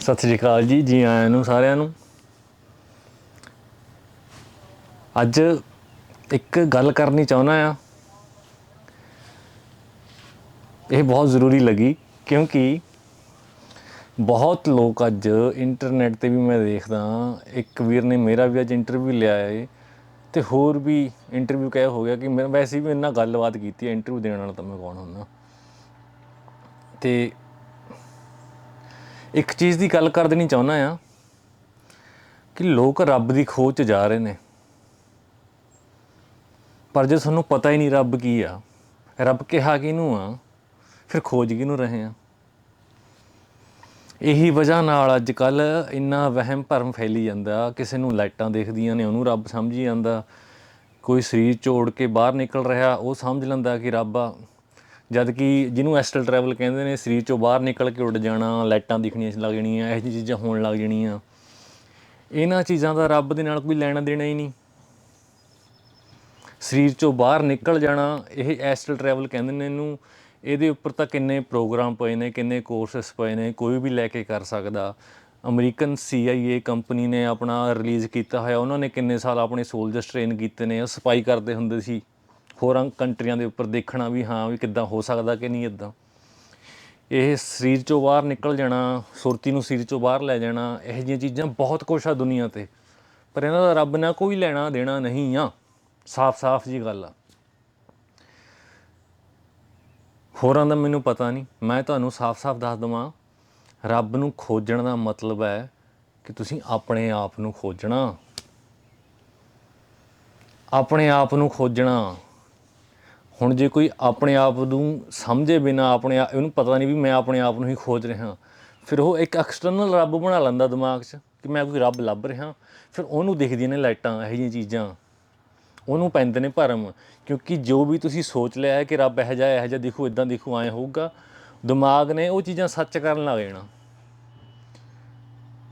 ਸਤਿ ਸ੍ਰੀ ਅਕਾਲ ਜੀ ਜੀ ਆਇਆਂ ਨੂੰ, ਸਾਰਿਆਂ ਨੂੰ। ਅੱਜ ਇੱਕ ਗੱਲ ਕਰਨੀ ਚਾਹੁੰਦਾ ਆ ਇਹ ਬਹੁਤ ਜ਼ਰੂਰੀ ਲੱਗੀ, ਕਿਉਂਕਿ ਬਹੁਤ ਲੋਕ ਅੱਜ ਇੰਟਰਨੈਟ ਤੇ ਵੀ ਮੈਂ ਦੇਖਦਾ ਇੱਕ ਵੀਰ ਨੇ ਮੇਰਾ ਵੀ ਅੱਜ ਇੰਟਰਵਿਊ ਲਿਆ ਹੈ ਤੇ ਹੋਰ ਵੀ ਇੰਟਰਵਿਊ ਕਹਿ ਹੋ ਗਿਆ ਕਿ ਮੈਂ ਵੈਸੇ ਵੀ ਇਹਨਾਂ ਗੱਲਬਾਤ ਕੀਤੀ ਹੈ ਇੰਟਰਵਿਊ ਦੇਣ ਵਾਲਾ ਤਾਂ ਮੈਂ ਕੌਣ ਹੁੰਦਾ। ਤੇ ਇੱਕ ਚੀਜ਼ ਦੀ ਗੱਲ ਕਰ ਦੇਣੀ ਚਾਹੁੰਦਾ ਆ ਕਿ ਲੋਕ ਰੱਬ ਦੀ ਖੋਜ 'ਚ ਜਾ ਰਹੇ ਨੇ। ਪਰ ਜੇ ਤੁਹਾਨੂੰ ਪਤਾ ਹੀ ਨਹੀਂ ਰੱਬ ਕੀ ਆ, ਰੱਬ ਕਿਹਾ ਕਿਹਨੂੰ ਆ, ਫਿਰ ਖੋਜ ਕਿਹਨੂੰ ਰਹੇ ਆ? ਇਹੀ ਵਜ੍ਹਾ ਨਾਲ ਅੱਜ ਕੱਲ ਇੰਨਾ ਵਹਿਮ ਭਰਮ ਫੈਲੀ ਜਾਂਦਾ, ਕਿਸੇ ਨੂੰ ਲਾਈਟਾਂ ਦੇਖਦੀਆਂ ਨੇ, ਉਹਨੂੰ ਰੱਬ ਸਮਝੀ ਜਾਂਦਾ। ਕੋਈ ਸਰੀਰ ਝੋੜ ਕੇ ਬਾਹਰ ਨਿਕਲ ਰਿਹਾ, ਉਹ ਸਮਝ ਲੈਂਦਾ ਕਿ ਰੱਬ ਆ। ਜਦ ਕਿ ਜਿਹਨੂੰ ਐਸਟਲ ਟਰੈਵਲ ਕਹਿੰਦੇ ਨੇ, ਸਰੀਰ ਚੋਂ ਬਾਹਰ ਨਿਕਲ ਕੇ ਉੱਡ ਜਾਣਾ, ਲਾਈਟਾਂ ਦਿਖਣੀਆਂ ਲੱਗ ਜਾਣੀਆਂ, ਇਹੋ ਜਿਹੀ ਚੀਜ਼ਾਂ ਹੋਣ ਲੱਗ ਜਾਣੀਆਂ। ਇਹਨਾਂ ਚੀਜ਼ਾਂ ਦਾ ਰੱਬ ਦੇ ਨਾਲ ਕੋਈ ਲੈਣਾ ਦੇਣਾ ਹੀ ਨਹੀਂ। ਸਰੀਰ ਚੋਂ ਬਾਹਰ ਨਿਕਲ ਜਾਣਾ, ਇਹ ਐਸਟਲ ਟਰੈਵਲ ਕਹਿੰਦੇ ਨੇ ਇਹਨੂੰ ਇਹਦੇ ਉੱਪਰ ਤਾਂ ਕਿੰਨੇ ਪ੍ਰੋਗਰਾਮ ਪਏ ਨੇ, ਕਿੰਨੇ ਕੋਰਸਸ ਪਏ ਨੇ, ਕੋਈ ਵੀ ਲੈ ਕੇ ਕਰ ਸਕਦਾ। ਅਮਰੀਕਨ CIA ਕੰਪਨੀ ਨੇ ਆਪਣਾ ਰਿਲੀਜ਼ ਕੀਤਾ ਹੋਇਆ, ਉਹਨਾਂ ਨੇ ਕਿੰਨੇ ਸਾਲ ਆਪਣੇ ਸੋਲਜਰਸ ਟ੍ਰੇਨ ਕੀਤੇ ਨੇ, ਉਹ ਸਪਾਈ ਕਰਦੇ ਹੁੰਦੇ ਸੀ। ਹੋਰਾਂ ਕੰਟਰੀਆਂ ਦੇ ਉੱਪਰ ਦੇਖਣਾ ਵੀ ਹਾਂ ਵੀ ਕਿੱਦਾਂ ਹੋ ਸਕਦਾ ਕਿ ਨਹੀਂ ਇਦਾਂ ਇਹ ਸਰੀਰ ਚੋਂ ਬਾਹਰ ਨਿਕਲ ਜਾਣਾ, ਸੁਰਤੀ ਨੂੰ ਸਰੀਰ ਚੋਂ ਬਾਹਰ ਲੈ ਜਾਣਾ, ਇਹੋ ਜਿਹੀਆਂ ਚੀਜ਼ਾਂ ਬਹੁਤ ਕੁਛ ਆ ਦੁਨੀਆ ਤੇ। ਪਰ ਇਹਨਾਂ ਦਾ ਰੱਬ ਨਾਲ ਕੋਈ ਲੈਣਾ ਦੇਣਾ ਨਹੀਂ ਆ। ਸਾਫ਼-ਸਾਫ਼ ਜੀ ਗੱਲ ਆ। ਹੋਰਾਂ ਦਾ ਮੈਨੂੰ ਪਤਾ ਨਹੀਂ। ਮੈਂ ਤੁਹਾਨੂੰ ਸਾਫ਼-ਸਾਫ਼ ਦੱਸ ਦਵਾਂ, ਰੱਬ ਨੂੰ ਖੋਜਣ ਦਾ ਮਤਲਬ ਹੈ ਕਿ ਤੁਸੀਂ ਆਪਣੇ ਆਪ ਨੂੰ ਖੋਜਣਾ। ਆਪਣੇ ਆਪ ਨੂੰ ਖੋਜਣਾ। ਹੁਣ ਜੇ ਕੋਈ ਆਪਣੇ ਆਪ ਨੂੰ ਸਮਝੇ ਬਿਨਾ ਆਪਣੇ ਆਪ- ਇਹਨੂੰ ਪਤਾ ਨਹੀਂ ਵੀ ਮੈਂ ਆਪਣੇ ਆਪ ਨੂੰ ਹੀ ਖੋਜ ਰਿਹਾ। ਫਿਰ ਉਹ ਇੱਕ ਐਕਸਟਰਨਲ ਰੱਬ ਬਣਾ ਲੈਂਦਾ ਦਿਮਾਗ 'ਚ ਕਿ ਮੈਂ ਕੋਈ ਰੱਬ ਲੱਭ ਰਿਹਾ। ਫਿਰ ਉਹਨੂੰ ਦਿਖਦੀਆਂ ਨੇ ਲਾਈਟਾਂ, ਇਹੋ ਜਿਹੀਆਂ ਚੀਜ਼ਾਂ। ਉਹਨੂੰ ਪੈਂਦੇ ਨੇ ਭਰਮ, ਕਿਉਂਕਿ ਜੋ ਵੀ ਤੁਸੀਂ ਸੋਚ ਲਿਆ ਹੈ ਕਿ ਰੱਬ ਇਹੋ ਜਿਹਾ ਇਹੋ ਜਿਹਾ ਦਿਖੂ ਇਦਾਂ ਦਿਖੂ, ਐਂ ਹੋਊਗਾ, ਦਿਮਾਗ ਨੇ ਉਹ ਚੀਜ਼ਾਂ ਸੱਚ ਕਰਨ ਲੱਗ ਜਾਣਾ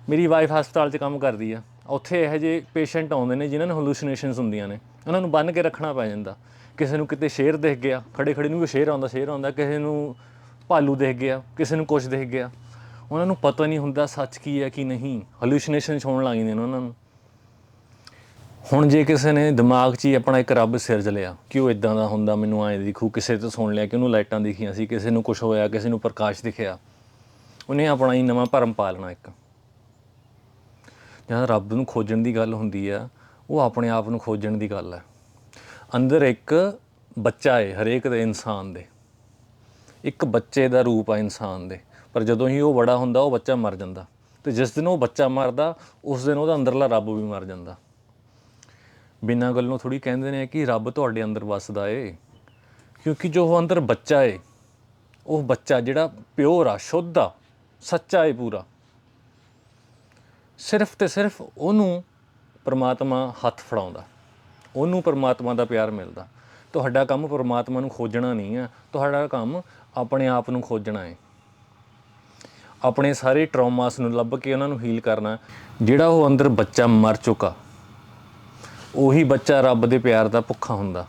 ਮੇਰੀ ਵਾਈਫ ਹਸਪਤਾਲ 'ਚ ਕੰਮ ਕਰਦੀ ਆ। ਉੱਥੇ ਇਹੋ ਜਿਹੇ ਪੇਸ਼ੈਂਟ ਆਉਂਦੇ ਨੇ, ਜਿਨ੍ਹਾਂ ਨੂੰ ਹਲੂਸੀਨੇਸ਼ਨਸ ਹੁੰਦੀਆਂ ਨੇ। ਉਹਨਾਂ ਨੂੰ ਬੰਨ ਕੇ ਰੱਖਣਾ ਪੈ ਜਾਂਦਾ। ਕਿਸੇ ਨੂੰ ਕਿਤੇ ਸ਼ੇਰ ਦਿਖ ਗਿਆ ਖੜੇ ਖੜੇ ਨੂੰ ਵੀ ਸ਼ੇਰ ਆਉਂਦਾ ਸ਼ੇਰ ਆਉਂਦਾ, ਕਿਸੇ ਨੂੰ ਭਾਲੂ ਦਿਖ ਗਿਆ, ਕਿਸੇ ਨੂੰ ਕੁਝ ਦਿਖ ਗਿਆ। ਉਹਨਾਂ ਨੂੰ ਪਤਾ ਨਹੀਂ ਹੁੰਦਾ ਸੱਚ ਕੀ ਹੈ, ਕੀ ਨਹੀਂ। ਹਲੂਸੀਨੇਸ਼ਨਸ ਹੋਣ ਲੱਗ ਜਾਂਦੇ ਨੇ ਉਹਨਾਂ ਨੂੰ। ਹੁਣ ਜੇ ਕਿਸੇ ਨੇ ਦਿਮਾਗ 'ਚ ਹੀ ਆਪਣਾ ਇੱਕ ਰੱਬ ਸਿਰਜ ਲਿਆ ਕਿ ਉਹ ਇਦਾਂ ਦਾ ਹੁੰਦਾ, ਮੈਨੂੰ ਐਂ ਦਿਖੂ, ਕਿਸੇ ਤੋਂ ਸੁਣ ਲਿਆ ਕਿ ਉਹਨੂੰ ਲਾਈਟਾਂ ਦਿਖੀਆਂ ਸੀ, ਕਿਸੇ ਨੂੰ ਕੁਝ ਹੋਇਆ, ਕਿਸੇ ਨੂੰ ਪ੍ਰਕਾਸ਼ ਦਿਖਿਆ, ਉਹਨੇ ਆਪਣਾ ਹੀ ਨਵਾਂ ਭਰਮ ਪਾਲਣਾ ਇੱਕ। ਜਦੋਂ ਰੱਬ ਨੂੰ ਖੋਜਣ ਦੀ ਗੱਲ ਹੁੰਦੀ ਆ, ਉਹ ਆਪਣੇ ਆਪ ਨੂੰ ਖੋਜਣ ਦੀ ਗੱਲ ਹੈ ਅੰਦਰ ਇੱਕ ਬੱਚਾ ਹੈ ਹਰੇਕ ਦੇ ਇਨਸਾਨ ਦੇ। ਇੱਕ ਬੱਚੇ ਦਾ ਰੂਪ ਆ ਇਨਸਾਨ ਦੇ। ਪਰ ਜਦੋਂ ਹੀ ਉਹ ਬੜਾ ਹੁੰਦਾ, ਉਹ ਬੱਚਾ ਮਰ ਜਾਂਦਾ। ਤੇ ਜਿਸ ਦਿਨ ਉਹ ਬੱਚਾ ਮਰਦਾ, ਉਸ ਦਿਨ ਉਹਦਾ ਅੰਦਰਲਾ ਰੱਬ ਵੀ ਮਰ ਜਾਂਦਾ। ਬਿਨਾਂ ਗੱਲੋਂ ਥੋੜੀ ਕਹਿੰਦੇ ਨੇ ਕਿ ਰੱਬ ਤੁਹਾਡੇ ਅੰਦਰ ਵੱਸਦਾ ਏ। ਕਿਉਂਕਿ ਜੋ ਉਹ ਅੰਦਰ ਬੱਚਾ ਏ, ਉਹ ਬੱਚਾ ਜਿਹੜਾ ਪਿਓਰ ਆ, ਸ਼ੁੱਧ ਆ, ਸੱਚਾ ਏ ਪੂਰਾ। ਸਿਰਫ ਤੇ ਸਿਰਫ ਉਹਨੂੰ ਪਰਮਾਤਮਾ ਹੱਥ ਫੜਾਉਂਦਾ। ਉਹਨੂੰ ਪਰਮਾਤਮਾ ਦਾ ਪਿਆਰ ਮਿਲਦਾ। ਤੁਹਾਡਾ ਕੰਮ ਪਰਮਾਤਮਾ ਨੂੰ ਖੋਜਣਾ ਨਹੀਂ ਹੈ ਤੁਹਾਡਾ ਕੰਮ ਆਪਣੇ ਆਪ ਨੂੰ ਖੋਜਣਾ ਹੈ ਆਪਣੇ ਸਾਰੇ ਟਰਾਮਾਸ ਨੂੰ ਲੱਭ ਕੇ ਉਹਨਾਂ ਨੂੰ ਹੀਲ ਕਰਨਾ। ਜਿਹੜਾ ਉਹ ਅੰਦਰ ਬੱਚਾ ਮਰ ਚੁੱਕਾ ਉਹੀ ਬੱਚਾ ਰੱਬ ਦੇ ਪਿਆਰ ਦਾ ਭੁੱਖਾ ਹੁੰਦਾ।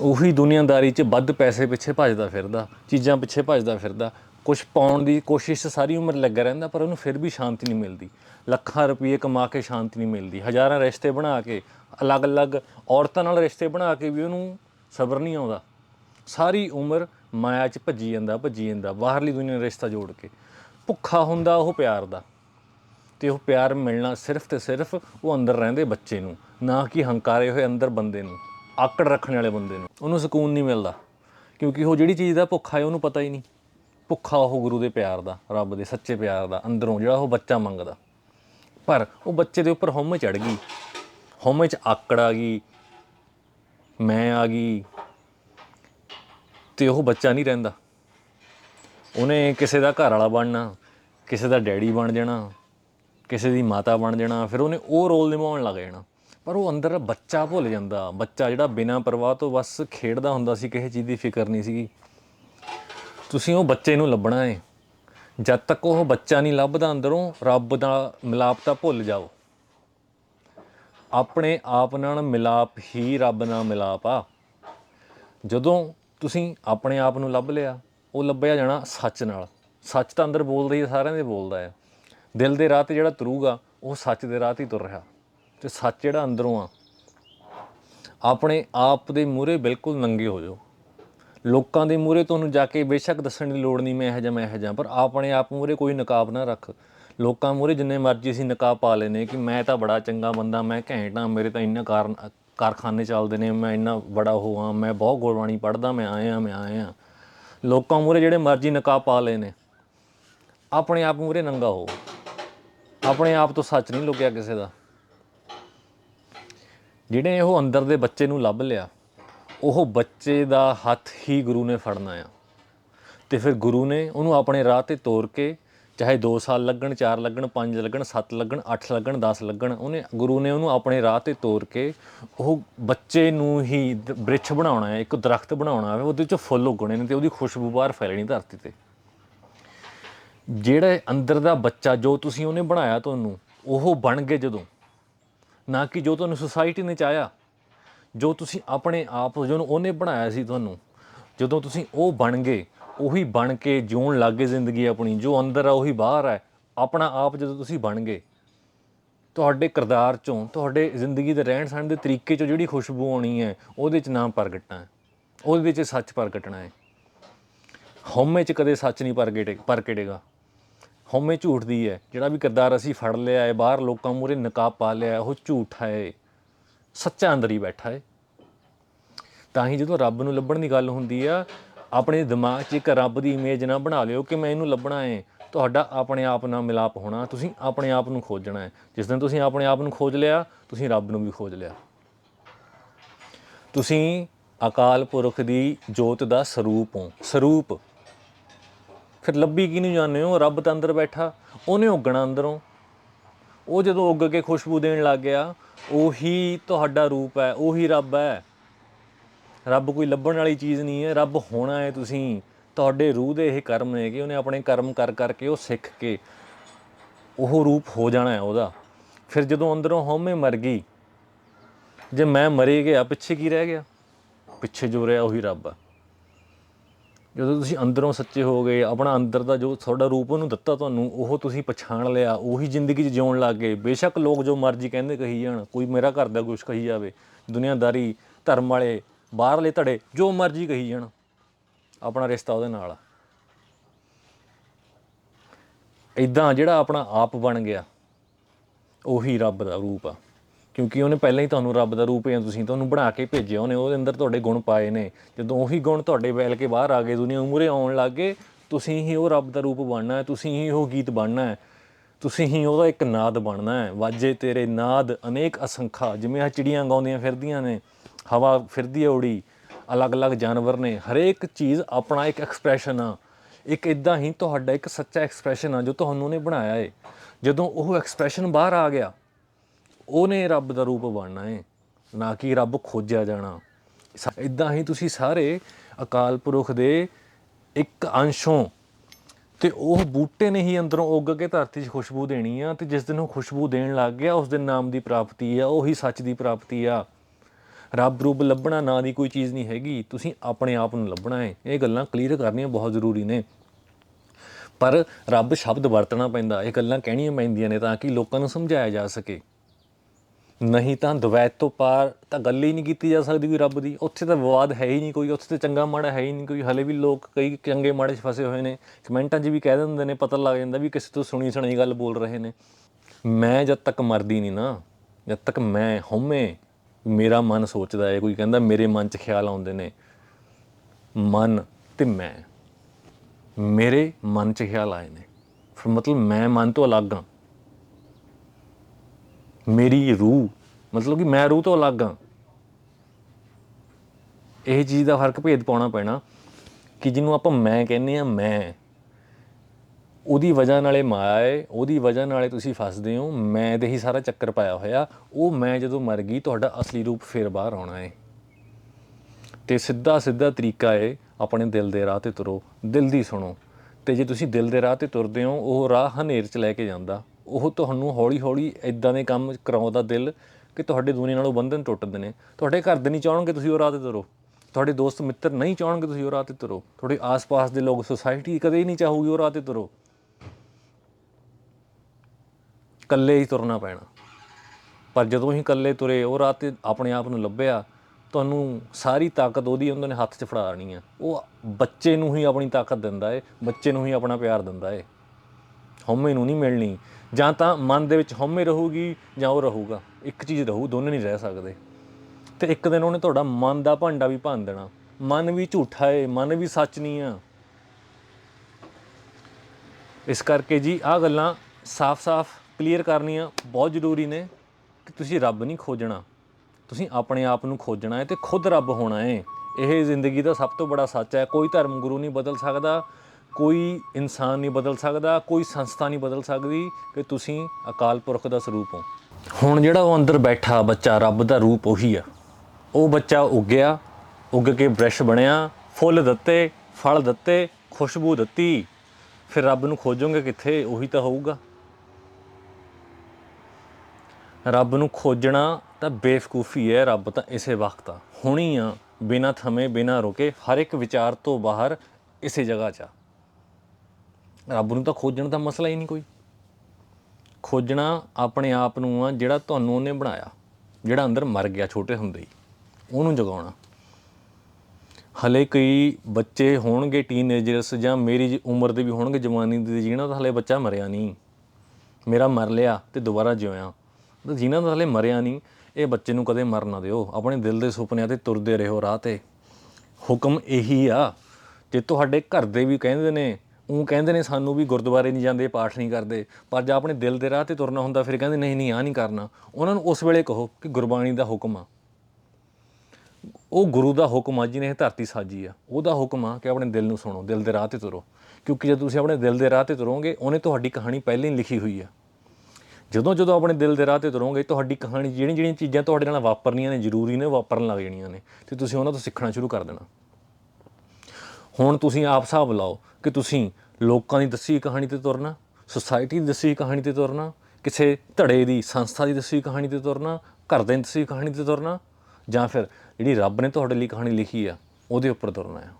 ਉਹੀ ਦੁਨੀਆਦਾਰੀ 'ਚ ਵੱਧ ਪੈਸੇ ਪਿੱਛੇ ਭੱਜਦਾ ਫਿਰਦਾ, ਚੀਜ਼ਾਂ ਪਿੱਛੇ ਭੱਜਦਾ ਫਿਰਦਾ। ਕੁਝ ਪਾਉਣ ਦੀ ਕੋਸ਼ਿਸ਼ ਸਾਰੀ ਉਮਰ ਲੱਗਾ ਰਹਿੰਦਾ, ਪਰ ਉਹਨੂੰ ਫਿਰ ਵੀ ਸ਼ਾਂਤੀ ਨਹੀਂ ਮਿਲਦੀ। ਲੱਖਾਂ ਰੁਪਏ ਕਮਾ ਕੇ ਸ਼ਾਂਤੀ ਨਹੀਂ ਮਿਲਦੀ। ਹਜ਼ਾਰਾਂ ਰਿਸ਼ਤੇ ਬਣਾ ਕੇ, ਅਲੱਗ-ਅਲੱਗ ਔਰਤਾਂ ਨਾਲ ਰਿਸ਼ਤੇ ਬਣਾ ਕੇ ਵੀ ਉਹਨੂੰ ਸਬਰ ਨਹੀਂ ਆਉਂਦਾ। ਸਾਰੀ ਉਮਰ ਮਾਇਆ 'ਚ ਭੱਜੀ ਜਾਂਦਾ ਭੱਜੀ ਜਾਂਦਾ, ਬਾਹਰਲੀ ਦੁਨੀਆ ਨਾਲ ਰਿਸ਼ਤਾ ਜੋੜ ਕੇ। ਭੁੱਖਾ ਹੁੰਦਾ ਉਹ ਪਿਆਰ ਦਾ। ਤੇ ਉਹ ਪਿਆਰ ਮਿਲਣਾ ਸਿਰਫ ਤੇ ਸਿਰਫ ਉਹ ਅੰਦਰ ਰਹਿੰਦੇ ਬੱਚੇ ਨੂੰ, ਨਾ ਕਿ ਹੰਕਾਰੇ ਹੋਏ ਅੰਦਰ ਬੰਦੇ ਨੂੰ, ਆਕੜ ਰੱਖਣ ਵਾਲੇ ਬੰਦੇ ਨੂੰ। ਉਹਨੂੰ ਸਕੂਨ ਨਹੀਂ ਮਿਲਦਾ, ਕਿਉਂਕਿ ਉਹ ਜਿਹੜੀ ਚੀਜ਼ ਦਾ ਭੁੱਖਾ ਹੈ ਉਹਨੂੰ ਪਤਾ ਹੀ ਨਹੀਂ। ਭੁੱਖਾ ਉਹ ਗੁਰੂ ਦੇ ਪਿਆਰ ਦਾ, ਰੱਬ ਦੇ ਸੱਚੇ ਪਿਆਰ ਦਾ, ਅੰਦਰੋਂ ਜਿਹੜਾ ਉਹ ਬੱਚਾ ਮੰਗਦਾ। ਪਰ ਉਹ ਬੱਚੇ ਦੇ ਉੱਪਰ ਹਉਮੈ ਚੜ ਗਈ। ਹਉਮੈ ਚ ਆਕੜ ਆ ਗਈ, ਮੈਂ ਆ ਗਈ, ਤੇ ਉਹ ਬੱਚਾ ਨਹੀਂ ਰਹਿੰਦਾ। ਉਹਨੇ ਕਿਸੇ ਦਾ ਘਰ ਵਾਲਾ ਬਣਨਾ, ਕਿਸੇ ਦਾ ਡੈਡੀ ਬਣ ਜਾਣਾ ਕਿਸੇ ਦੀ ਮਾਤਾ ਬਣ ਜਾਣਾ, ਫਿਰ ਉਹਨੇ ਉਹ ਰੋਲ ਨਿਭਾਉਣ ਲੱਗ ਜਾਣਾ। ਪਰ ਉਹ ਅੰਦਰ ਬੱਚਾ ਭੁੱਲ ਜਾਂਦਾ। ਬੱਚਾ ਜਿਹੜਾ ਬਿਨਾਂ ਪਰਵਾਹ ਤੋਂ ਬਸ ਖੇਡਦਾ ਹੁੰਦਾ ਸੀ, ਕਿਸੇ ਚੀਜ਼ ਦੀ ਫਿਕਰ ਨਹੀਂ ਸੀਗੀ। ਤੁਸੀਂ ਉਹ ਬੱਚੇ ਨੂੰ ਲੱਭਣਾ ਹੈ ਜਦ ਤੱਕ ਉਹ ਬੱਚਾ ਨਹੀਂ ਲੱਭਦਾ ਅੰਦਰੋਂ, ਰੱਬ ਦਾ ਮਿਲਾਪ ਤਾਂ ਭੁੱਲ ਜਾਓ। ਆਪਣੇ ਆਪ ਨਾਲ ਮਿਲਾਪ ਹੀ ਰੱਬ ਨਾਲ ਮਿਲਾਪ ਆ। ਜਦੋਂ ਤੁਸੀਂ ਆਪਣੇ ਆਪ ਨੂੰ ਲੱਭ ਲਿਆ, ਉਹ ਲੱਭਿਆ ਜਾਣਾ ਸੱਚ ਨਾਲ। ਸੱਚ ਤਾਂ ਅੰਦਰ ਬੋਲਦਾ ਹੀ ਸਾਰਿਆਂ ਦੇ ਬੋਲਦਾ ਹੈ ਦਿਲ ਦੇ ਰਾਹ ਤੇ ਜਿਹੜਾ ਤੁਰੂਗਾ, ਉਹ ਸੱਚ ਦੇ ਰਾਹ ਤੇ ਹੀ ਤੁਰ ਰਿਹਾ। ਤੇ ਸੱਚ ਜਿਹੜਾ ਅੰਦਰੋਂ ਆ, ਆਪਣੇ ਆਪ ਦੇ ਮੂਹਰੇ ਬਿਲਕੁਲ ਨੰਗੇ ਹੋ ਜਾਓ। ਲੋਕਾਂ ਦੇ ਮੂਹਰੇ ਤੁਹਾਨੂੰ ਜਾ ਕੇ ਬੇਸ਼ੱਕ ਦੱਸਣ ਦੀ ਲੋੜ ਨਹੀਂ, ਮੈਂ ਇਹ ਜਾਂ ਮੈਂ ਇਹ ਜਾਂ ਪਰ ਆਪਣੇ ਆਪ ਮੂਹਰੇ ਕੋਈ ਨਕਾਬ ਨਾ ਰੱਖ। ਲੋਕਾਂ ਮੂਹਰੇ ਜਿੰਨੇ ਮਰਜ਼ੀ ਅਸੀਂ ਨਕਾਬ ਪਾ ਲੈਨੇ ਕਿ ਮੈਂ ਤਾਂ ਬੜਾ ਚੰਗਾ ਬੰਦਾ, ਮੈਂ ਘੈਂਟ ਹਾਂ, ਮੇਰੇ ਤਾਂ ਇੰਨਾ ਕਾਰਨ, ਕਾਰਖਾਨੇ ਚੱਲਦੇ ਨੇ, ਮੈਂ ਇੰਨਾ ਬੜਾ ਉਹ ਹਾਂ, ਮੈਂ ਬਹੁਤ ਗੁਰਬਾਣੀ ਪੜ੍ਹਦਾ, ਮੈਂ ਆਇਆ ਮੈਂ ਆਇਆ ਲੋਕਾਂ ਮੂਹਰੇ ਜਿਹੜੇ ਮਰਜ਼ੀ ਨਕਾਬ ਪਾ ਲੈਨੇ ਆਪਣੇ ਆਪ ਮੂਹਰੇ ਨੰਗਾ ਹੋ ਆਪਣੇ ਆਪ ਤੋਂ ਸੱਚ ਨਹੀਂ ਲੁਕਿਆ ਕਿਸੇ ਦਾ। ਜਿਹੜੇ ਉਹ ਅੰਦਰ ਦੇ ਬੱਚੇ ਨੂੰ ਲੱਭ ਲਿਆ, ਉਹ ਬੱਚੇ ਦਾ ਹੱਥ ਹੀ ਗੁਰੂ ਨੇ ਫੜਨਾ ਆ। ਤੇ ਫਿਰ ਗੁਰੂ ਨੇ ਉਹਨੂੰ ਆਪਣੇ ਰਾਹ ਤੇ ਤੋਰ ਕੇ, ਚਾਹੇ 2 ਸਾਲ ਲੱਗਣ 4 ਲੱਗਣ 5 ਲੱਗਣ 7 ਲੱਗਣ 8 ਲੱਗਣ 10 ਲੱਗਣ, ਉਹਨੇ, ਗੁਰੂ ਨੇ ਉਹਨੂੰ ਆਪਣੇ ਰਾਹ ਤੇ ਤੋਰ ਕੇ ਉਹ ਬੱਚੇ ਨੂੰ ਹੀ ਬ੍ਰਿਛ ਬਣਾਉਣਾ ਹੈ, ਇੱਕ ਦਰਖਤ ਬਣਾਉਣਾ ਹੈ, ਉਹਦੇ 'ਚੋਂ ਫੁੱਲ ਉਗਣੇ ਨੇ ਤੇ ਉਹਦੀ ਖੁਸ਼ਬੂ ਬਾਹਰ ਫੈਲਣੀ ਧਰਤੀ ਤੇ। ਜਿਹੜਾ ਅੰਦਰ ਦਾ ਬੱਚਾ ਜੋ ਤੁਸੀਂ ਉਹਨੇ ਬਣਾਇਆ ਤੁਹਾਨੂੰ, ਉਹ ਬਣ ਗਏ ਜਦੋਂ। ਨਾ ਕਿ ਜੋ ਤੁਹਾਨੂੰ ਸੁਸਾਇਟੀ ਨੇ ਚਾਹਿਆ। ਜੋ ਤੁਸੀਂ ਆਪਣੇ ਆਪ, ਜੋ ਉਹਨੇ ਬਣਾਇਆ ਸੀ ਤੁਹਾਨੂੰ, ਜਦੋਂ ਤੁਸੀਂ ਉਹ ਬਣ ਗਏ, ਉਹੀ ਬਣ ਕੇ ਜਿਉਣ ਲੱਗੇ ਜ਼ਿੰਦਗੀ ਆਪਣੀ। ਜੋ ਅੰਦਰ ਆ, ਉਹੀ ਬਾਹਰ ਹੈ ਆਪਣਾ ਆਪ ਜਦੋਂ ਤੁਸੀਂ ਬਣ ਗਏ, ਤੁਹਾਡੇ ਕਿਰਦਾਰ ਚੋਂ, ਤੁਹਾਡੇ ਜ਼ਿੰਦਗੀ ਦੇ ਰਹਿਣ ਸਹਿਣ ਦੇ ਤਰੀਕੇ ਚੋਂ ਜਿਹੜੀ ਖੁਸ਼ਬੂ ਆਉਣੀ ਹੈ, ਉਹਦੇ ਚ ਨਾਮ ਪ੍ਰਗਟਣਾ ਹੈ। ਉਹਦੇ ਵਿੱਚ ਸੱਚ ਪ੍ਰਗਟਣਾ ਹੈ। ਹਉਮੈ ਚ ਕਦੇ ਸੱਚ ਨਹੀਂ ਪ੍ਰਗਟੇ ਪ੍ਰਗਟੇਗਾ। ਹਉਮੈ ਝੂਠ ਦੀ ਹੈ। ਜਿਹੜਾ ਵੀ ਕਿਰਦਾਰ ਅਸੀਂ ਫੜ ਲਿਆ ਹੈ, ਬਾਹਰ ਲੋਕਾਂ ਮੂਹਰੇ ਨਕਾਬ ਪਾ ਲਿਆ ਉਹ ਝੂਠ ਹੈ ਸੱਚਾ ਅੰਦਰ ਹੀ ਬੈਠਾ ਹੈ। ਤਾਂ ਹੀ ਜਦੋਂ ਰੱਬ ਨੂੰ ਲੱਭਣ ਦੀ ਗੱਲ ਹੁੰਦੀ ਆ, ਆਪਣੇ ਦਿਮਾਗ 'ਚ ਇੱਕ ਰੱਬ ਦੀ ਇਮੇਜ ਨਾ ਬਣਾ ਲਿਓ ਕਿ ਮੈਂ ਇਹਨੂੰ ਲੱਭਣਾ ਹੈ। ਤੁਹਾਡਾ ਆਪਣੇ ਆਪ ਨਾਲ ਮਿਲਾਪ ਹੋਣਾ, ਤੁਸੀਂ ਆਪਣੇ ਆਪ ਨੂੰ ਖੋਜਣਾ ਹੈ। ਜਿਸ ਦਿਨ ਤੁਸੀਂ ਆਪਣੇ ਆਪ ਨੂੰ ਖੋਜ ਲਿਆ, ਤੁਸੀਂ ਰੱਬ ਨੂੰ ਵੀ ਖੋਜ ਲਿਆ। ਤੁਸੀਂ ਅਕਾਲ ਪੁਰਖ ਦੀ ਜੋਤ ਦਾ ਸਰੂਪ ਹੋ। ਸਰੂਪ ਫਿਰ ਲੱਭੀ ਕਿਹਨੂੰ ਜਾਂਦੇ ਹੋ? ਰੱਬ ਤਾਂ ਅੰਦਰ ਬੈਠਾ। ਉਹਨੇ ਉਗਣਾ ਅੰਦਰੋਂ। ਉਹ ਜਦੋਂ ਉੱਗ ਕੇ ਖੁਸ਼ਬੂ ਦੇਣ ਲੱਗ ਗਿਆ, ਉਹੀ ਤੁਹਾਡਾ ਰੂਪ ਹੈ, ਉਹੀ ਰੱਬ ਹੈ। ਰੱਬ ਕੋਈ ਲੱਭਣ ਵਾਲੀ ਚੀਜ਼ ਨਹੀਂ ਹੈ, ਰੱਬ ਹੋਣਾ ਹੈ ਤੁਸੀਂ। ਤੁਹਾਡੇ ਰੂਹ ਦੇ ਇਹ ਕਰਮ ਨੇ ਕਿ ਉਹਨੇ ਆਪਣੇ ਕਰਮ ਕਰ ਕਰਕੇ ਉਹ ਸਿੱਖ ਕੇ ਉਹ ਰੂਪ ਹੋ ਜਾਣਾ ਹੈ ਉਹਦਾ। ਫਿਰ ਜਦੋਂ ਅੰਦਰੋਂ ਹਉਮੈ ਮਰ ਗਈ, ਜੇ ਮੈਂ ਮਰੇ ਗਿਆ, ਪਿੱਛੇ ਕੀ ਰਹਿ ਗਿਆ? ਪਿੱਛੇ ਜੋ ਰਿਹਾ ਉਹੀ ਰੱਬ ਆ ਜਦੋਂ ਤੁਸੀਂ ਅੰਦਰੋਂ ਸੱਚੇ ਹੋ ਗਏ, ਆਪਣਾ ਅੰਦਰ ਦਾ ਜੋ ਤੁਹਾਡਾ ਰੂਪ ਉਹਨੂੰ ਦਿੱਤਾ ਤੁਹਾਨੂੰ, ਉਹ ਤੁਸੀਂ ਪਛਾਣ ਲਿਆ, ਉਹੀ ਜ਼ਿੰਦਗੀ 'ਚ ਜਿਉਣ ਲੱਗ ਗਏ। ਬੇਸ਼ੱਕ ਲੋਕ ਜੋ ਮਰਜ਼ੀ ਕਹਿੰਦੇ ਕਹੀ ਜਾਣ, ਕੋਈ ਮੇਰਾ ਘਰ ਦਾ ਕੁਛ ਕਹੀ ਜਾਵੇ, ਦੁਨੀਆਦਾਰੀ, ਧਰਮ ਵਾਲੇ, ਬਾਹਰਲੇ ਧੜੇ, ਜੋ ਮਰਜ਼ੀ ਕਹੀ ਜਾਣ, ਆਪਣਾ ਰਿਸ਼ਤਾ ਉਹਦੇ ਨਾਲ ਆ। ਇਦਾਂ ਜਿਹੜਾ ਆਪਣਾ ਆਪ ਬਣ ਗਿਆ, ਉਹੀ ਰੱਬ ਦਾ ਰੂਪ ਆ। ਕਿਉਂਕਿ ਉਹਨੇ ਪਹਿਲਾਂ ਹੀ ਤੁਹਾਨੂੰ ਰੱਬ ਦਾ ਰੂਪ ਜਾਂ ਤੁਸੀਂ ਤੁਹਾਨੂੰ ਬਣਾ ਕੇ ਭੇਜਿਆ, ਉਹਨੇ ਉਹਦੇ ਅੰਦਰ ਤੁਹਾਡੇ ਗੁਣ ਪਾਏ ਨੇ। ਜਦੋਂ ਉਹੀ ਗੁਣ ਤੁਹਾਡੇ ਵੈਲ ਕੇ ਬਾਹਰ ਆ ਗਏ, ਦੁਨੀਆ ਮੂਹਰੇ ਆਉਣ ਲੱਗ ਗਏ, ਤੁਸੀਂ ਹੀ ਉਹ ਰੱਬ ਦਾ ਰੂਪ ਬਣਨਾ ਹੈ, ਤੁਸੀਂ ਹੀ ਉਹ ਗੀਤ ਬਣਨਾ ਹੈ, ਤੁਸੀਂ ਹੀ ਉਹਦਾ ਇੱਕ ਨਾਦ ਬਣਨਾ ਹੈ। ਵਾਜੇ ਤੇਰੇ ਨਾਦ ਅਨੇਕ ਅਸੰਖਾ, ਜਿਵੇਂ ਆ ਚਿੜੀਆਂ ਗਾਉਂਦੀਆਂ ਫਿਰਦੀਆਂ ਨੇ, ਹਵਾ ਫਿਰਦੀ ਹੈ ਉੜੀ, ਅਲੱਗ-ਅਲੱਗ ਜਾਨਵਰ ਨੇ। ਹਰੇਕ ਚੀਜ਼ ਆਪਣਾ ਇੱਕ ਐਕਸਪ੍ਰੈਸ਼ਨ ਆ। ਇੱਕ ਇਦਾਂ ਹੀ ਤੁਹਾਡਾ ਇੱਕ ਸੱਚਾ ਐਕਸਪ੍ਰੈਸ਼ਨ ਆ ਜੋ ਤੁਹਾਨੂੰ ਉਹਨੇ ਬਣਾਇਆ ਏ। ਜਦੋਂ ਉਹ ਐਕਸਪ੍ਰੈਸ਼ਨ ਬਾਹਰ ਆ ਗਿਆ ਉਹਨੇ ਰੱਬ ਦਾ ਰੂਪ ਬਣਨਾ ਹੈ ਨਾ ਕਿ ਰੱਬ ਖੋਜਿਆ ਜਾਣਾ। ਇਦਾਂ ਹੀ ਤੁਸੀਂ ਸਾਰੇ ਅਕਾਲ ਪੁਰਖ ਦੇ ਇੱਕ ਅੰਸ਼ੋਂ ਤੇ ਉਹ ਬੂਟੇ ਨੇ ਹੀ ਅੰਦਰੋਂ ਉੱਗ ਕੇ ਧਰਤੀ 'ਚ ਖੁਸ਼ਬੂ ਦੇਣੀ ਆ ਤੇ ਜਿਸ ਦਿਨ ਉਹ ਖੁਸ਼ਬੂ ਦੇਣ ਲੱਗ ਗਿਆ, ਉਸ ਦਿਨ ਨਾਮ ਦੀ ਪ੍ਰਾਪਤੀ ਆ, ਉਹੀ ਸੱਚ ਦੀ ਪ੍ਰਾਪਤੀ ਆ। ਰੱਬ ਰੂਪ ਲੱਭਣਾ ਨਾਂ ਦੀ ਕੋਈ ਚੀਜ਼ ਨਹੀਂ ਹੈਗੀ, ਤੁਸੀਂ ਆਪਣੇ ਆਪ ਨੂੰ ਲੱਭਣਾ ਹੈ ਇਹ ਗੱਲਾਂ ਕਲੀਅਰ ਕਰਨੀਆਂ ਬਹੁਤ ਜ਼ਰੂਰੀ ਨੇ। ਪਰ ਰੱਬ ਸ਼ਬਦ ਵਰਤਣਾ ਪੈਂਦਾ, ਇਹ ਗੱਲਾਂ ਕਹਿਣੀਆਂ ਪੈਂਦੀਆਂ ਨੇ ਤਾਂ ਕਿ ਲੋਕਾਂ ਨੂੰ ਸਮਝਾਇਆ ਜਾ ਸਕੇ। ਨਹੀਂ ਤਾਂ ਦਵੈਤ ਤੋਂ ਪਾਰ ਤਾਂ ਗੱਲ ਹੀ ਨਹੀਂ ਕੀਤੀ ਜਾ ਸਕਦੀ ਕੋਈ ਰੱਬ ਦੀ। ਉੱਥੇ ਤਾਂ ਵਿਵਾਦ ਹੈ ਹੀ ਨਹੀਂ ਕੋਈ, ਉੱਥੇ ਤਾਂ ਚੰਗਾ ਮਾੜਾ ਹੈ ਹੀ ਨਹੀਂ ਕੋਈ। ਹਲੇ ਵੀ ਲੋਕ ਕਈ ਚੰਗੇ ਮਾੜੇ 'ਚ ਫਸੇ ਹੋਏ ਨੇ। ਕਮੈਂਟਾਂ 'ਚ ਵੀ ਕਹਿ ਦਿੰਦੇ ਨੇ, ਪਤਾ ਲੱਗ ਜਾਂਦਾ ਵੀ ਕਿਸੇ ਤੋਂ ਸੁਣੀ ਸੁਣੀ ਗੱਲ ਬੋਲ ਰਹੇ ਨੇ। ਮੈਂ ਜਦ ਤੱਕ ਮਰਦੀ ਨਹੀਂ ਨਾ, ਜਦ ਤੱਕ ਮੈਂ ਹਉਮੈ, ਮੇਰਾ ਮਨ ਸੋਚਦਾ ਹੈ, ਕੋਈ ਕਹਿੰਦਾ ਮੇਰੇ ਮਨ 'ਚ ਖਿਆਲ ਆਉਂਦੇ ਨੇ। ਮਨ ਤੇ ਮੈਂ, ਮੇਰੇ ਮਨ 'ਚ ਖਿਆਲ ਆਏ ਨੇ। ਫਿਰ ਮਤਲਬ ਮੈਂ ਮਨ ਤੋਂ ਅਲੱਗ ਹਾਂ। ਮੇਰੀ ਰੂਹ। ਮਤਲਬ ਕਿ ਮੈਂ ਰੂਹ ਤੋਂ ਅਲੱਗ ਹਾਂ ਇਹ ਚੀਜ਼ ਦਾ ਫ਼ਰਕ ਭੇਦ ਪਾਉਣਾ ਪੈਣਾ ਕਿ ਜਿਹਨੂੰ ਆਪਾਂ ਮੈਂ ਕਹਿੰਦੇ ਆ, ਮੈਂ। ਉਹਦੀ ਵਜ੍ਹਾ ਨਾਲੇ ਮਾਇਆ ਏ, ਉਹਦੀ ਵਜ੍ਹਾ ਨਾਲੇ ਤੁਸੀਂ ਫਸਦੇ ਹੋ। ਮੈਂ ਦੇ ਹੀ ਸਾਰਾ ਚੱਕਰ ਪਾਇਆ ਹੋਇਆ। ਉਹ ਮੈਂ ਜਦੋਂ ਮਰ ਗਈ, ਤੁਹਾਡਾ ਅਸਲੀ ਰੂਪ ਫੇਰ ਬਾਹਰ ਆਉਣਾ ਹੈ ਤੇ ਸਿੱਧਾ ਸਿੱਧਾ ਤਰੀਕਾ ਏ ਆਪਣੇ ਦਿਲ ਦੇ ਰਾਹ ਤੇ ਤੁਰੋ। ਦਿਲ ਦੀ ਸੁਣੋ। ਤੇ ਜੇ ਤੁਸੀਂ ਦਿਲ ਦੇ ਰਾਹ ਤੇ ਤੁਰਦੇ ਹੋ, ਉਹ ਰਾਹ ਹਨੇਰ ਚ ਲੈ ਕੇ ਜਾਂਦਾ। ਉਹ ਤੁਹਾਨੂੰ ਹੌਲੀ ਹੌਲੀ ਇਦਾਂ ਦੇ ਕੰਮ ਕਰਾਉਂਦਾ ਦਿਲ ਕਿ ਤੁਹਾਡੇ ਦੁਨੀਆ ਨਾਲੋਂ ਬੰਧਨ ਟੁੱਟਦੇ ਨੇ। ਤੁਹਾਡੇ ਘਰ ਦੇ ਨਹੀਂ ਚਾਹਣਗੇ ਤੁਸੀਂ ਉਹ ਰਾਹ ਤੇ ਤੁਰੋ। ਤੁਹਾਡੇ ਦੋਸਤ ਮਿੱਤਰ ਨਹੀਂ ਚਾਹਣਗੇ ਤੁਸੀਂ ਉਹ ਰਾਹ ਤੇ ਤੁਰੋ। ਤੁਹਾਡੇ ਆਸ-ਪਾਸ ਦੇ ਲੋਕ ਸੁਸਾਇਟੀ ਕਦੇ ਹੀ ਨਹੀਂ ਚਾਹੂਗੀ ਉਹ ਰਾਹ ਤੇ ਤੁਰੋ। ਇਕੱਲੇ ਹੀ ਤੁਰਨਾ ਪੈਣਾ। ਪਰ ਜਦੋਂ ਹੀ ਇਕੱਲੇ ਤੁਰੇ, ਉਹ ਰਾਹ ਤੇ ਆਪਣੇ ਆਪ ਨੂੰ ਲੱਭਿਆ, ਤੁਹਾਨੂੰ ਸਾਰੀ ਤਾਕਤ ਉਹਦੀ ਉਹਨਾਂ ਨੇ ਹੱਥ 'ਚ ਫੜਾਣੀ ਆ। ਉਹ ਬੱਚੇ ਨੂੰ ਹੀ ਆਪਣੀ ਤਾਕਤ ਦਿੰਦਾ ਏ, ਬੱਚੇ ਨੂੰ ਹੀ ਆਪਣਾ ਪਿਆਰ ਦਿੰਦਾ ਏ। ਹਉਮੈ ਨੂੰ ਨਹੀਂ ਮਿਲਣੀ। ਜਾਂ ਤਾਂ ਮਨ ਦੇ ਵਿੱਚ ਹਉਮੈ ਰਹੂਗੀ ਜਾਂ ਉਹ ਰਹੂਗਾ। ਇੱਕ ਚੀਜ਼ ਰਹੂ, ਦੋਨੇ ਨਹੀਂ ਰਹਿ ਸਕਦੇ। ਤੇ ਇੱਕ ਦਿਨ ਉਹਨੇ ਤੁਹਾਡਾ ਮਨ ਦਾ ਭਾਂਡਾ ਵੀ ਭੰਨ ਦੇਣਾ। ਮਨ ਵੀ ਝੂਠਾ ਏ, ਮਨ ਵੀ ਸੱਚ ਨਹੀਂ ਆ। ਇਸ ਕਰਕੇ ਜੀ ਆਹ ਗੱਲਾਂ ਸਾਫ਼-ਸਾਫ਼ ਕਲੀਅਰ ਕਰਨੀਆਂ ਬਹੁਤ ਜ਼ਰੂਰੀ ਨੇ ਕਿ ਤੁਸੀਂ ਰੱਬ ਨਹੀਂ ਖੋਜਣਾ। ਤੁਸੀਂ ਆਪਣੇ ਆਪ ਨੂੰ ਖੋਜਣਾ ਹੈ ਤੇ ਖੁਦ ਰੱਬ ਹੋਣਾ ਹੈ ਇਹ ਜ਼ਿੰਦਗੀ ਦਾ ਸਭ ਤੋਂ ਬੜਾ ਸੱਚ ਹੈ। ਕੋਈ ਧਰਮ ਗੁਰੂ ਨਹੀਂ ਬਦਲ ਸਕਦਾ। ਕੋਈ ਇਨਸਾਨ ਨਹੀਂ ਬਦਲ ਸਕਦਾ, ਕੋਈ ਸੰਸਥਾ ਨਹੀਂ ਬਦਲ ਸਕਦੀ ਕਿ ਤੁਸੀਂ ਅਕਾਲ ਪੁਰਖ ਦਾ ਸਰੂਪ ਹੋ। ਹੁਣ ਜਿਹੜਾ ਉਹ ਅੰਦਰ ਬੈਠਾ ਬੱਚਾ, ਰੱਬ ਦਾ ਰੂਪ ਉਹੀ ਆ। ਉਹ ਬੱਚਾ ਉੱਗਿਆ, ਉੱਗ ਕੇ ਬ੍ਰਸ਼ ਬਣਿਆ, ਫੁੱਲ ਦਿੱਤੇ, ਫਲ ਦਿੱਤੇ, ਖੁਸ਼ਬੂ ਦਿੱਤੀ, ਫਿਰ ਰੱਬ ਨੂੰ ਖੋਜੋਗੇ ਕਿੱਥੇ? ਉਹੀ ਤਾਂ ਹੋਊਗਾ। ਰੱਬ ਨੂੰ ਖੋਜਣਾ ਤਾਂ ਬੇਵਕੂਫੀ ਹੈ, ਰੱਬ ਤਾਂ ਇਸੇ ਵਕਤ ਆ। ਹੁਣੀ ਆ, ਬਿਨਾ ਥਮੇ, ਬਿਨਾ ਰੁਕੇ, ਹਰ ਇੱਕ ਵਿਚਾਰ ਤੋਂ ਬਾਹਰ ਇਸੇ ਜਗ੍ਹਾ 'ਚ ਆ। ਰੱਬ ਨੂੰ ਤਾਂ ਖੋਜਣ ਦਾ ਮਸਲਾ ਹੀ ਨਹੀਂ ਕੋਈ। ਖੋਜਣਾ ਆਪਣੇ ਆਪ ਨੂੰ ਆ, ਜਿਹੜਾ ਤੁਹਾਨੂੰ ਉਹਨੇ ਬਣਾਇਆ, ਜਿਹੜਾ ਅੰਦਰ ਮਰ ਗਿਆ ਛੋਟੇ ਹੁੰਦੇ ਹੀ, ਉਹਨੂੰ ਜਗਾਉਣਾ। ਹਲੇ ਕਈ ਬੱਚੇ ਹੋਣਗੇ ਟੀਨੇਜਰਸ ਜਾਂ ਮੇਰੀ ਜ- ਉਮਰ ਦੇ ਵੀ ਹੋਣਗੇ, ਜਵਾਨੀ ਦੇ ਜਿਹਨਾਂ ਦਾ ਹਲੇ ਬੱਚਾ ਮਰਿਆ ਨਹੀਂ। ਮੇਰਾ ਮਰ ਲਿਆ ਤੇ ਦੁਬਾਰਾ ਜਿਉਇਆ। ਤੇ ਜਿਨ੍ਹਾਂ ਦਾ ਹਲੇ ਮਰਿਆ ਨਹੀਂ, ਇਹ ਬੱਚੇ ਨੂੰ ਕਦੇ ਮਰ ਨਾ ਦਿਓ। ਆਪਣੇ ਦਿਲ ਦੇ ਸੁਪਨਿਆਂ ਤੇ ਤੁਰਦੇ ਰਹੋ ਰਾਹ ਤੇ। ਹੁਕਮ ਇਹੀ ਆ, ਜੇ ਤੁਹਾਡੇ ਘਰ ਦੇ ਵੀ ਕਹਿੰਦੇ ਨੇ ਉਹ ਕਹਿੰਦੇ ਨੇ ਸਾਨੂੰ ਵੀ ਗੁਰਦੁਆਰੇ ਨਹੀਂ ਜਾਂਦੇ, ਪਾਠ ਨਹੀਂ ਕਰਦੇ। ਪਰ ਜੇ ਆਪਣੇ ਦਿਲ ਦੇ ਰਾਹ ਤੇ ਤੁਰਨਾ ਹੁੰਦਾ, ਫਿਰ ਕਹਿੰਦੇ ਨਹੀਂ ਨਹੀਂ ਆ ਨਹੀਂ ਕਰਨਾ। ਉਹਨਾਂ ਨੂੰ ਉਸ ਵੇਲੇ ਕਹੋ ਕਿ ਗੁਰਬਾਣੀ ਦਾ ਹੁਕਮ ਆ। ਉਹ ਗੁਰੂ ਦਾ ਹੁਕਮ ਆ, ਜਿਹਨੇ ਇਹ ਧਰਤੀ ਸਾਜੀ ਆ। ਉਹਦਾ ਹੁਕਮ ਆ ਕਿ ਆਪਣੇ ਦਿਲ ਨੂੰ ਸੁਣੋ, ਦਿਲ ਦੇ ਰਾਹ ਤੇ ਤੁਰੋ। ਕਿਉਂਕਿ ਜੇ ਤੁਸੀਂ ਆਪਣੇ ਦਿਲ ਦੇ ਰਾਹ ਤੇ ਤੁਰੋਗੇ, ਉਹਨੇ ਤੁਹਾਡੀ ਕਹਾਣੀ ਪਹਿਲਾਂ ਹੀ ਲਿਖੀ ਹੋਈ ਆ। ਜਦੋਂ ਜਦੋਂ ਆਪਣੇ ਦਿਲ ਦੇ ਰਾਹ ਤੇ ਤੁਰੋਗੇ, ਤੁਹਾਡੀ ਕਹਾਣੀ ਜਿਹੜੀਆਂ ਜਿਹੜੀਆਂ ਚੀਜ਼ਾਂ ਤੁਹਾਡੇ ਨਾਲ ਵਾਪਰਨੀਆਂ ਨੇ, ਜ਼ਰੂਰੀ ਨੇ, ਉਹ ਵਾਪਰਨ ਲੱਗ ਜਾਣੀਆਂ ਨੇ। ਤੇ ਤੁਸੀਂ ਉਹਨਾਂ ਤੋਂ ਸਿੱਖਣਾ ਸ਼ੁਰੂ ਕਰ ਦੇਣਾ। ਹੁਣ ਤੁਸੀਂ ਆਪ ਹਿਸਾਬ ਲਾਓ ਕਿ ਤੁਸੀਂ ਲੋਕਾਂ ਦੀ ਦੱਸੀ ਕਹਾਣੀ ਤੇ ਤੁਰਨਾ ਸੁਸਾਇਟੀ ਦੀ ਦੱਸੀ ਕਹਾਣੀ ਤੇ ਤੁਰਨਾ, ਕਿਸੇ ਧੜੇ ਦੀ, ਸੰਸਥਾ ਦੀ ਦੱਸੀ ਕਹਾਣੀ ਤੇ ਤੁਰਨਾ ਘਰ ਦੇ ਦੀ ਦੱਸੀ ਕਹਾਣੀ ਤੇ ਤੁਰਨਾ, ਜਾਂ ਫਿਰ ਜਿਹੜੀ ਰੱਬ ਨੇ ਤੁਹਾਡੇ ਲਈ ਕਹਾਣੀ ਲਿਖੀ ਆ, ਉਹਦੇ ਉੱਪਰ ਤੁਰਨਾ ਹੈ